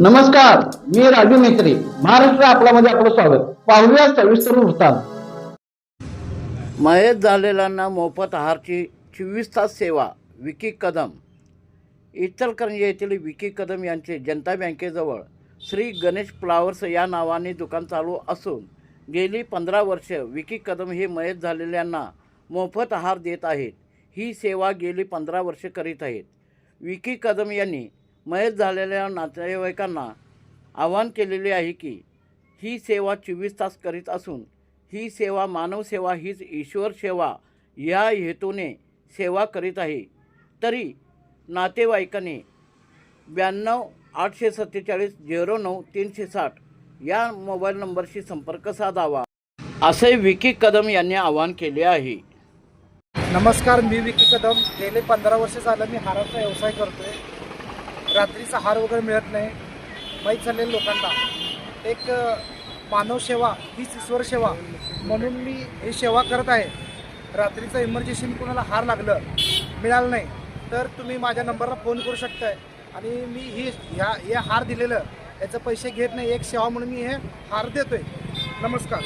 नमस्कार मी राजू मेत्री महाराष्ट्र आपल्यामध्ये आपलं स्वागत. पाहूया सविस्तर वृत्तांत. मयत झालेल्यांना मोफत आहारची चोवीस तास सेवा विकी कदम. इचलकरंजी येथील विकी कदम यांचे जनता बँकेजवळ श्री गणेश फ्लावर्स या नावाने दुकान चालू असून गेली पंधरा वर्ष विकी कदम हे मयत झालेल्यांना मोफत आहार देत आहेत. ही सेवा गेली पंधरा वर्ष करीत आहेत. विकी कदम यांनी मयत झालेल्या नातेवाईकांना आवाहन केलेले आहे की ही सेवा चोवीस तास करीत असून ही सेवा मानव सेवा हीच ईश्वर सेवा या हेतूने सेवा करीत आहे. तरी नातेवाईकाने ब्याण्णव आठशे सत्तेचाळीस झिरो नऊ तीनशे साठ या मोबाईल नंबरशी संपर्क साधावा. असे विकी कदम यांनी आवाहन केले आहे. नमस्कार मी विकी कदम. गेले पंधरा वर्ष झालं मी हाराचा व्यवसाय करतोय. रात्रीचा हार वगैरे मिळत नाही. माहीत झालेल्या लोकांना. एक मानव सेवा हीच ईश्वर सेवा. म्हणून मी ही सेवा करत आहे. रात्रीचं इमर्जन्सी कोणाला हार लागलं मिळालं नाही तर तुम्ही माझ्या नंबरला फोन करू शकताय. आणि मी ही ह्या हे हार दिलेलं याचं पैसे घेत नाही एक सेवा म्हणून मी हे हार देतोय. नमस्कार.